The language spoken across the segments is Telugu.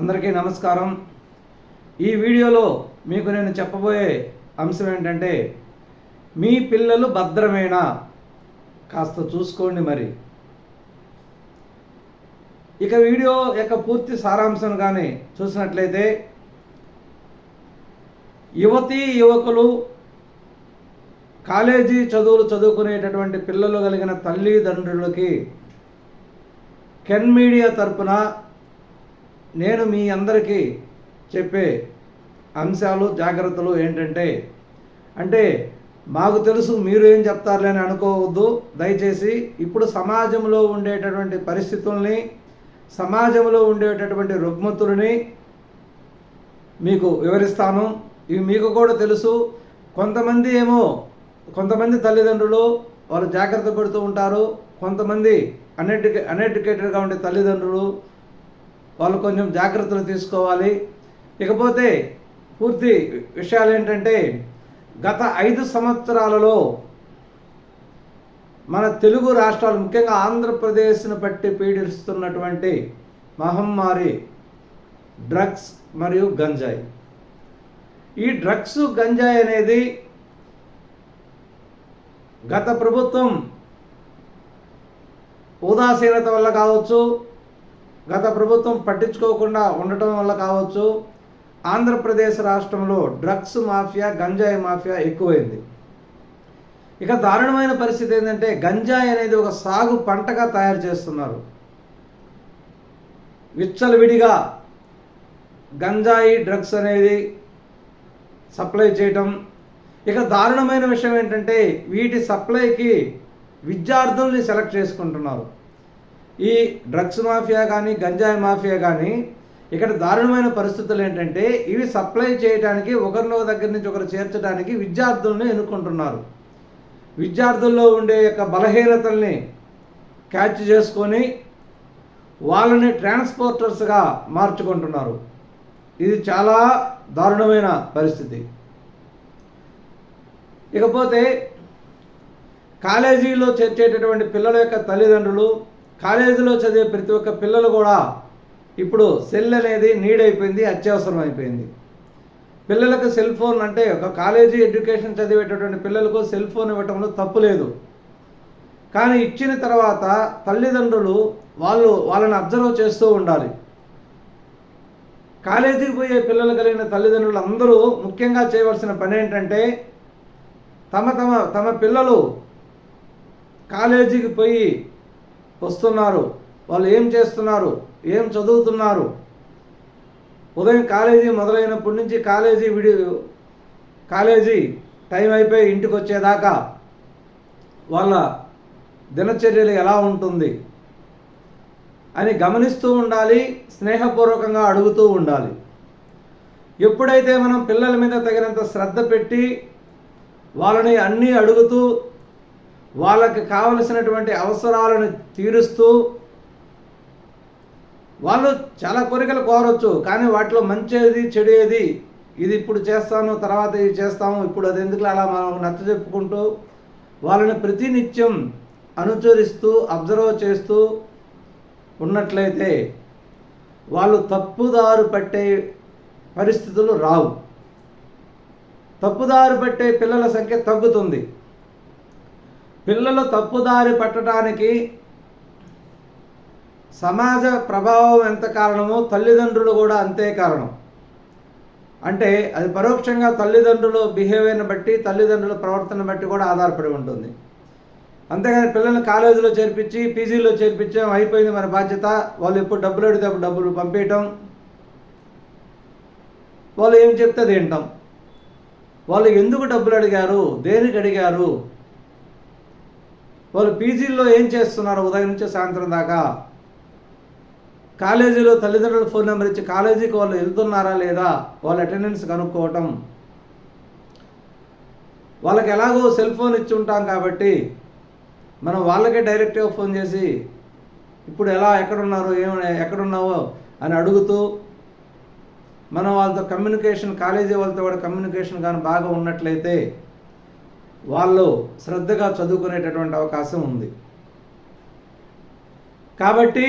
అందరికీ నమస్కారం. ఈ వీడియోలో మీకు నేను చెప్పబోయే అంశం ఏంటంటే మీ పిల్లలు భద్రమేనా? కాస్త చూసుకోండి మరి. ఇక వీడియో యొక్క పూర్తి సారాంశం కానీ చూసినట్లయితే యువతీ యువకులు కాలేజీ చదువులు చదువుకునేటటువంటి పిల్లలు కలిగిన తల్లిదండ్రులకి కెన్ మీడియా తరపున నేను మీ అందరికీ చెప్పే అంశాలు జాగ్రత్తలు ఏంటంటే అంటే మాకు తెలుసు మీరు ఏం చెప్తారులే అని అనుకోవద్దు. దయచేసి ఇప్పుడు సమాజంలో ఉండేటటువంటి పరిస్థితుల్ని సమాజంలో ఉండేటటువంటి రుగ్మతుల్ని మీకు వివరిస్తాను. ఇవి మీకు కూడా తెలుసు. కొంతమంది ఏమో కొంతమంది తల్లిదండ్రులు వాళ్ళు జాగ్రత్త పడుతూ ఉంటారు. కొంతమంది అన్ఎడ్యుకే అన్ఎడ్యుకేటెడ్గా ఉండే తల్లిదండ్రులు వాళ్ళు కొంచెం జాగ్రత్తలు తీసుకోవాలి. ఇకపోతే పూర్తి విషయాలు ఏంటంటే గత ఐదు సంవత్సరాలలో మన తెలుగు రాష్ట్రాలు ముఖ్యంగా ఆంధ్రప్రదేశ్ను బట్టి పీడిస్తున్నటువంటి మహమ్మారి డ్రగ్స్ మరియు గంజాయి. ఈ డ్రగ్స్ గంజాయి అనేది గత ప్రభుత్వం ఉదాసీనత వల్ల కావచ్చు గత ప్రభుత్వం పట్టించుకోకుండా ఉండటం వల్ల కావచ్చు. ఆంధ్రప్రదేశ్ రాష్ట్రంలో డ్రగ్స్ మాఫియా గంజాయి మాఫియా ఎక్కువైంది. ఇక దారుణమైన పరిస్థితి ఏంటంటే గంజాయి అనేది ఒక సాగు పంటగా తయారు చేస్తున్నారు. విచ్చలవిడిగా గంజాయి డ్రగ్స్ అనేది సప్లై చేయటం. ఇక దారుణమైన విషయం ఏంటంటే వీటి సప్లైకి విద్యార్థుల్ని సెలెక్ట్ చేసుకుంటున్నారు. ఈ డ్రగ్స్ మాఫియా కానీ గంజాయి మాఫియా కానీ ఇక్కడ దారుణమైన పరిస్థితులు ఏంటంటే ఇవి సప్లై చేయడానికి ఒకరినో దగ్గర నుంచి ఒకరు చేర్చడానికి విద్యార్థులను ఎన్నుకుంటున్నారు. విద్యార్థుల్లో ఉండే యొక్క బలహీనతల్ని క్యాచ్ చేసుకొని వాళ్ళని ట్రాన్స్పోర్టర్స్గా మార్చుకుంటున్నారు. ఇది చాలా దారుణమైన పరిస్థితి. ఇకపోతే కాలేజీలో చేర్చేటటువంటి పిల్లల యొక్క తల్లిదండ్రులు కాలేజీలో చదివే ప్రతి ఒక్క పిల్లలు కూడా ఇప్పుడు సెల్ అనేది నీడ్ అయిపోయింది అత్యవసరం అయిపోయింది పిల్లలకు సెల్ ఫోన్ అంటే ఒక కాలేజీ ఎడ్యుకేషన్ చదివేటటువంటి పిల్లలకు సెల్ ఫోన్ ఇవ్వటంలో తప్పు లేదు. కానీ ఇచ్చిన తర్వాత తల్లిదండ్రులు వాళ్ళు వాళ్ళని అబ్జర్వ్ చేస్తూ ఉండాలి. కాలేజీకి పోయే పిల్లలు కలిగిన తల్లిదండ్రులు అందరూ ముఖ్యంగా చేయవలసిన పని ఏంటంటే తమ తమ తమ పిల్లలు కాలేజీకి పోయి వస్తున్నారు. వాళ్ళు ఏం చేస్తున్నారు? ఏం చదువుతున్నారు? ఉదయం కాలేజీ మొదలైనప్పటి నుంచి కాలేజీ విడి కాలేజీ టైం అయిపోయి ఇంటికి వచ్చేదాకా వాళ్ళ దినచర్యలు ఎలా ఉంటుంది అని గమనిస్తూ ఉండాలి స్నేహపూర్వకంగా అడుగుతూ ఉండాలి. ఎప్పుడైతే మనం పిల్లల మీద తగినంత శ్రద్ధ పెట్టి వాళ్ళని అన్నీ అడుగుతూ వాళ్ళకి కావలసినటువంటి అవసరాలను తీరుస్తూ వాళ్ళు చాలా కోరికలు కోరవచ్చు కానీ వాటిలో మంచిది చెడేది ఇది ఇప్పుడు చేస్తాను తర్వాత ఇది చేస్తాము ఇప్పుడు అది ఎందుకు అలా మనం నచ్చ చెప్పుకుంటూ వాళ్ళని ప్రతినిత్యం అనుచరిస్తూ అబ్జర్వ్ చేస్తూ ఉన్నట్లయితే వాళ్ళు తప్పుదారు పట్టే పరిస్థితులు రావు. తప్పుదారు పట్టే పిల్లల సంఖ్య తగ్గుతుంది. పిల్లలు తప్పుదారి పట్టడానికి సమాజ ప్రభావం ఎంత కారణమో తల్లిదండ్రులు కూడా అంతే కారణం. అంటే అది పరోక్షంగా తల్లిదండ్రులు బిహేవియర్ని బట్టి తల్లిదండ్రుల ప్రవర్తన బట్టి కూడా ఆధారపడి ఉంటుంది. అంతేగాని పిల్లల్ని కాలేజీలో చేర్పించి పీజీలో చేర్పించాం అయిపోయింది మన బాధ్యత. వాళ్ళు ఎప్పుడు డబ్బులు అడిగితే అప్పుడు డబ్బులు పంపించటం వాళ్ళు ఏం చెప్తే తింటాం వాళ్ళు ఎందుకు డబ్బులు అడిగారు? దేనికి అడిగారు? వాళ్ళు పీజీల్లో ఏం చేస్తున్నారు? ఉదయం నుంచి సాయంత్రం దాకా? కాలేజీలో తల్లిదండ్రుల ఫోన్ నెంబర్ ఇచ్చి కాలేజీకి వాళ్ళు వెళ్తున్నారా లేదా? వాళ్ళ అటెండెన్స్ కనుక్కోవటం. వాళ్ళకి ఎలాగో సెల్ ఫోన్ ఇచ్చి ఉంటాం కాబట్టి మనం వాళ్ళకే డైరెక్ట్గా ఫోన్ చేసి ఇప్పుడు ఎలా ఎక్కడున్నారు ఏం ఎక్కడున్నావో అని అడుగుతూ మనం వాళ్ళతో కమ్యూనికేషన్ కాలేజీ వాళ్ళతో కూడా కమ్యూనికేషన్ కానీ బాగా ఉన్నట్లయితే వాళ్ళు శ్రద్ధగా చదువుకునేటటువంటి అవకాశం ఉంది. కాబట్టి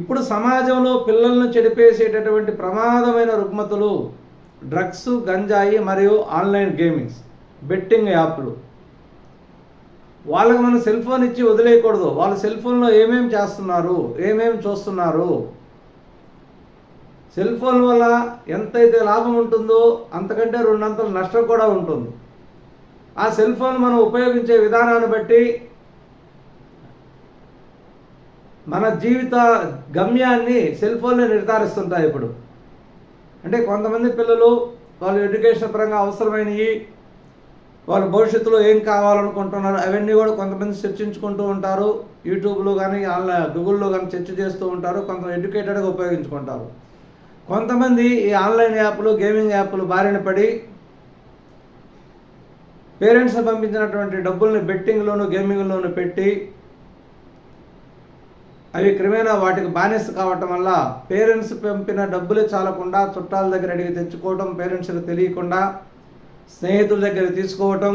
ఇప్పుడు సమాజంలో పిల్లలను చెడిపేసేటటువంటి ప్రమాదమైన రుగ్మతులు డ్రగ్స్ గంజాయి మరియు ఆన్లైన్ గేమింగ్స్ బెట్టింగ్ యాప్లు. వాళ్ళకి మనం సెల్ ఫోన్ ఇచ్చి వదిలేయకూడదు. వాళ్ళ సెల్ ఫోన్లో ఏమేమి చేస్తున్నారు ఏమేమి చూస్తున్నారు సెల్ ఫోన్ వల్ల ఎంతైతే లాభం ఉంటుందో అంతకంటే రెండంతలు నష్టం కూడా ఉంటుంది. ఆ సెల్ ఫోన్ మనం ఉపయోగించే విధానాన్ని బట్టి మన జీవిత గమ్యాన్ని సెల్ ఫోన్లు నిర్ధారిస్తుంటాయి ఇప్పుడు. అంటే కొంతమంది పిల్లలు వాళ్ళు ఎడ్యుకేషన్ పరంగా అవసరమైనవి వాళ్ళ భవిష్యత్తులో ఏం కావాలనుకుంటున్నారు అవన్నీ కూడా కొంతమంది చర్చించుకుంటూ ఉంటారు. యూట్యూబ్లో కానీ ఆన్లైన్ గూగుల్లో కానీ చర్చ చేస్తూ ఉంటారు. కొంత ఎడ్యుకేటెడ్గా ఉపయోగించుకుంటారు. కొంతమంది ఈ ఆన్లైన్ యాప్లు గేమింగ్ యాప్లు బారిన పడి పేరెంట్స్ పంపించినటువంటి డబ్బుల్ని బెట్టింగ్లోను గేమింగ్లోను పెట్టి అవి క్రమేణా వాటికి బానిస కావటం వల్ల పేరెంట్స్ పంపిన డబ్బులు చాలకుండా చుట్టాల దగ్గర అడిగి తెచ్చుకోవటం పేరెంట్స్కి తెలియకుండా స్నేహితుల దగ్గర తీసుకోవటం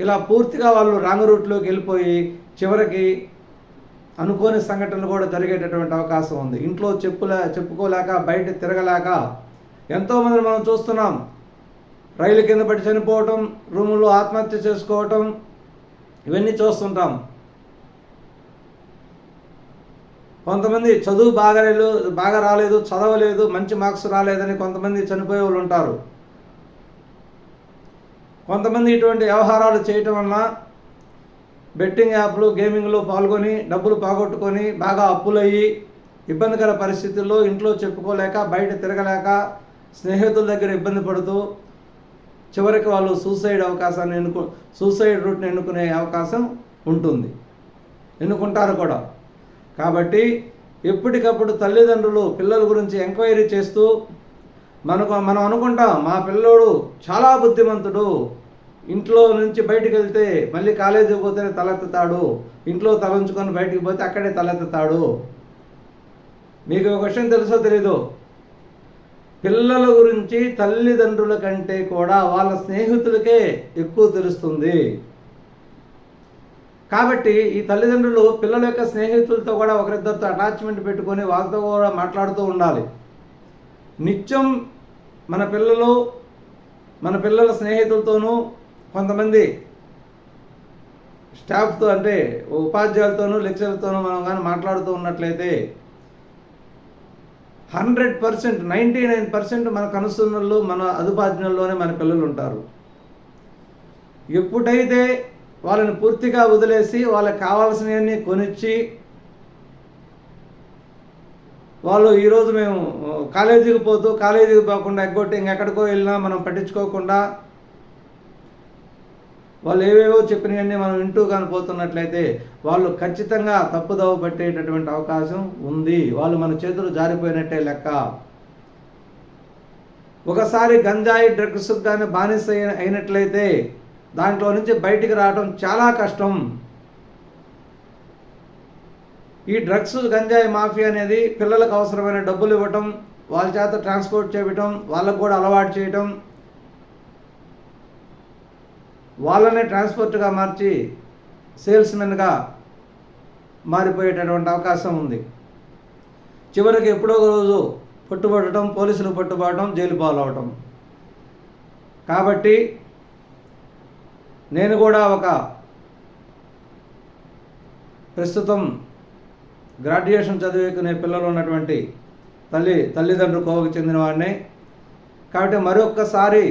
ఇలా పూర్తిగా వాళ్ళు రాంగ్ రూట్లోకి వెళ్ళిపోయి చివరికి అనుకోని సంఘటనలు కూడా జరిగేటటువంటి అవకాశం ఉంది. ఇంట్లో చెప్పులే చెప్పుకోలేక బయట తిరగలేక ఎంతోమందిని మనం చూస్తున్నాం. రైలు కింద పడి చనిపోవటం రూముల్లో ఆత్మహత్య చేసుకోవటం ఇవన్నీ చూస్తుంటాం. కొంతమంది చదువు బాగా బాగా రాలేదు చదవలేదు మంచి మార్క్స్ రాలేదని కొంతమంది చనిపోయే వాళ్ళు ఉంటారు. కొంతమంది ఇటువంటి వ్యవహారాలు చేయటం వలన బెట్టింగ్ యాప్లు గేమింగ్లో పాల్గొని డబ్బులు పోగొట్టుకొని బాగా అప్పులయ్యి ఇబ్బందికర పరిస్థితుల్లో ఇంట్లో చెప్పుకోలేక బయట తిరగలేక స్నేహితుల దగ్గర ఇబ్బంది పడుతూ చివరికి వాళ్ళు సూసైడ్ అవకాశాన్ని ఎన్నుకు సూసైడ్ రూట్ని ఎన్నుకునే అవకాశం ఉంటుంది. ఎన్నుకుంటారు కూడా. కాబట్టి ఎప్పటికప్పుడు తల్లిదండ్రులు పిల్లల గురించి ఎంక్వైరీ చేస్తూ మనకు మనం అనుకుంటాం మా పిల్లోడు చాలా బుద్ధిమంతుడు ఇంట్లో నుంచి బయటికి వెళ్తే మళ్ళీ కాలేజీకి పోతేనే తలెత్తుతాడు. ఇంట్లో తలంచుకొని బయటికి పోతే అక్కడే తలెత్తుతాడు. మీకు ఒక విషయం తెలుసో తెలీదు? పిల్లల గురించి తల్లిదండ్రుల కంటే కూడా వాళ్ళ స్నేహితులకే ఎక్కువ తెలుస్తుంది. కాబట్టి ఈ తల్లిదండ్రులు పిల్లల యొక్క స్నేహితులతో కూడా ఒకరిద్దరితో అటాచ్మెంట్ పెట్టుకొని వాళ్ళతో కూడా మాట్లాడుతూ ఉండాలి. నిత్యం మన పిల్లలు మన పిల్లల స్నేహితులతోనూ కొంతమంది స్టాఫ్తో అంటే ఉపాధ్యాయులతోనూ లెక్చర్లతోనూ మనం కానీ మాట్లాడుతూ ఉన్నట్లయితే hundred percent ninety nine percent మన కనుసన్నల్లో మన అదుపాజ్ఞల్లోనే మన పిల్లలు ఉంటారు ఎప్పుడైతే వాళ్ళని పూర్తిగా వదిలేసి వాళ్ళకి కావాల్సినవన్నీ కొనిచ్చి వాళ్ళు ఈరోజు మేము కాలేజీకి పోతూ కాలేజీకి పోకుండా ఎగ్గొట్టి ఇంకెక్కడికో వెళ్ళినా మనం పట్టించుకోకుండా వాళ్ళు ఏవేవో చెప్పినవన్నీ మనం వింటూ కానిపోతున్నట్లయితే వాళ్ళు ఖచ్చితంగా తప్పుదవ పట్టేటటువంటి అవకాశం ఉంది. వాళ్ళు మన చేతులు జారిపోయినట్టే లెక్క. ఒకసారి గంజాయి డ్రగ్స్ కానీ బానిస అయినట్లయితే దాంట్లో నుంచి బయటికి రావడం చాలా కష్టం. ఈ డ్రగ్స్ గంజాయి మాఫియా అనేది పిల్లలకు అవసరమైన డబ్బులు ఇవ్వటం వాళ్ళ చేత ట్రాన్స్పోర్ట్ చేయటం వాళ్ళకు కూడా అలవాటు చేయటం వాళ్ళనే ట్రాన్స్పోర్ట్గా మార్చి సేల్స్మెన్గా మారిపోయేటటువంటి అవకాశం ఉంది. చివరికి ఎప్పుడో ఒక రోజు పట్టుబడటం పోలీసులు పట్టుబడటం జైలు పాలవటం. కాబట్టి నేను కూడా ఒక ప్రస్తుతం గ్రాడ్యుయేషన్ చదివేకునే పిల్లలు ఉన్నటువంటి తల్లి తల్లిదండ్రులు కోవకు చెందిన వాడిని. కాబట్టి మరొక్కసారి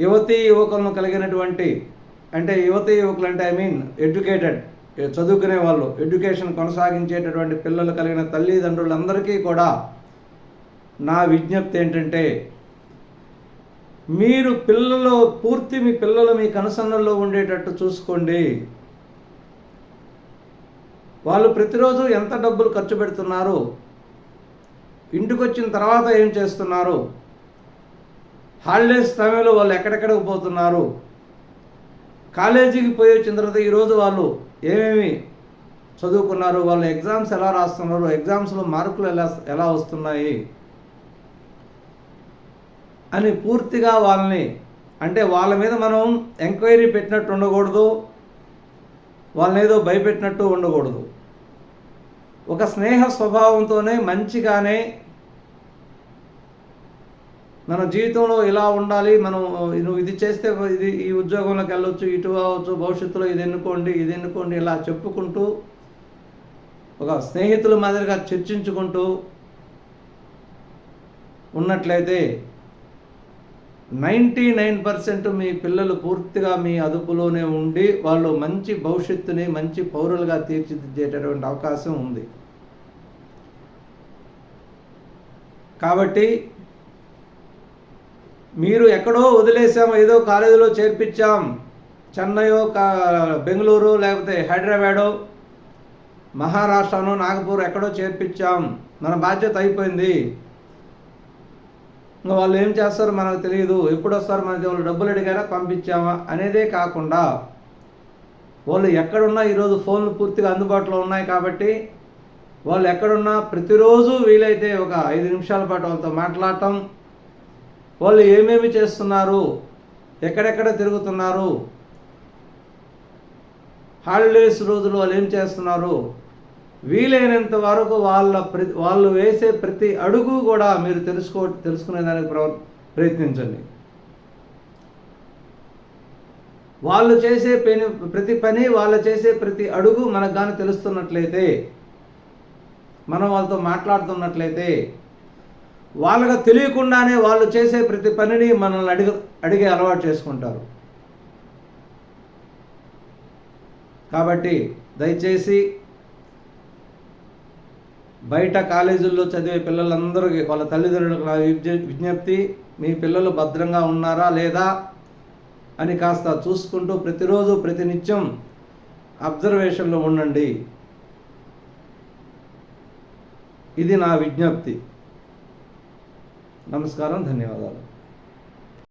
యువతీ యువకులను కలిగినటువంటి అంటే యువతీ యువకులు అంటే ఐ మీన్ ఎడ్యుకేటెడ్ చదువుకునే వాళ్ళు ఎడ్యుకేషన్ కొనసాగించేటటువంటి పిల్లలు కలిగిన తల్లిదండ్రులందరికీ కూడా నా విజ్ఞప్తి ఏంటంటే మీరు పిల్లలు పూర్తి మీ పిల్లలు మీ కనుసన్నల్లో ఉండేటట్టు చూసుకోండి. వాళ్ళు ప్రతిరోజు ఎంత డబ్బులు ఖర్చు పెడుతున్నారు? ఇంటికి వచ్చిన తర్వాత ఏం చేస్తున్నారు? హాలిడేస్ సమయంలో వాళ్ళు ఎక్కడెక్కడికి పోతున్నారు? కాలేజీకి పోయి వచ్చిన తర్వాత ఈరోజు వాళ్ళు ఏమేమి చదువుకున్నారు? వాళ్ళు ఎగ్జామ్స్ ఎలా రాస్తున్నారు? ఎగ్జామ్స్లో మార్కులు ఎలా ఎలా వస్తున్నాయి? అని పూర్తిగా వాళ్ళని అంటే వాళ్ళ మీద మనం ఎంక్వైరీ పెట్టినట్టు ఉండకూడదు. వాళ్ళని ఏదో భయపెట్టినట్టు ఉండకూడదు. ఒక స్నేహ స్వభావంతోనే మంచిగానే మన జీవితంలో ఇలా ఉండాలి మనం నువ్వు ఇది చేస్తే ఇది ఈ ఉద్యోగంలోకి వెళ్ళొచ్చు ఇటు అవ్వచ్చు భవిష్యత్తులో ఇది ఎన్నుకోండి ఇది ఎన్నుకోండి ఇలా చెప్పుకుంటూ ఒక స్నేహితుల మాదిరిగా చర్చించుకుంటూ ఉన్నట్లయితే నైంటీ నైన్ పర్సెంట్ మీ పిల్లలు పూర్తిగా మీ అదుపులోనే ఉండి వాళ్ళు మంచి భవిష్యత్తుని మంచి పౌరులుగా తీర్చిదిద్దేటటువంటి అవకాశం ఉంది. కాబట్టి మీరు ఎక్కడో వదిలేసాం ఏదో కాలేజీలో చేర్పించాం చెన్నైయో కా బెంగళూరు లేకపోతే హైదరాబాదు మహారాష్ట్రను నాగపూర్ ఎక్కడో చేర్పించాం. మన బాధ్యత అయిపోయింది. ఇంకా వాళ్ళు ఏం చేస్తారో మనకు తెలియదు. ఎప్పుడు వస్తారు మనకి వాళ్ళు డబ్బులు అడిగారా? పంపించామా? అనేదే కాకుండా వాళ్ళు ఎక్కడున్నా ఈరోజు ఫోన్లు పూర్తిగా అందుబాటులో ఉన్నాయి కాబట్టి వాళ్ళు ఎక్కడున్నా ప్రతిరోజు వీలైతే ఒక ఐదు నిమిషాల పాటు వాళ్ళతో మాట్లాడటం వాళ్ళు ఏమేమి చేస్తున్నారు? ఎక్కడెక్కడ తిరుగుతున్నారు? హాలిడేస్ రోజులు వాళ్ళు ఏం చేస్తున్నారు? వీలైనంత వరకు వాళ్ళ ప్రతి వాళ్ళు వేసే ప్రతి అడుగు కూడా మీరు తెలుసుకో తెలుసుకునేదానికి ప్ర ప్రయత్నించండి. వాళ్ళు చేసే పని ప్రతి పని వాళ్ళు చేసే ప్రతి అడుగు మనకు కానీ తెలుస్తున్నట్లయితే మనం వాళ్ళతో మాట్లాడుతున్నట్లయితే వాళ్ళకి తెలియకుండానే వాళ్ళు చేసే ప్రతి పనిని మనల్ని అడిగ అడిగే అలవాటు చేసుకుంటారు. కాబట్టి దయచేసి బయట కాలేజీల్లో చదివే పిల్లలందరికీ వాళ్ళ తల్లిదండ్రులకు నా విజ్ఞప్తి మీ పిల్లలు భద్రంగా ఉన్నారా లేదా అని కాస్త చూసుకుంటూ ప్రతిరోజు ప్రతినిత్యం అబ్జర్వేషన్లో ఉండండి. ఇది నా విజ్ఞప్తి. నమస్కారం ధన్యవాదాలు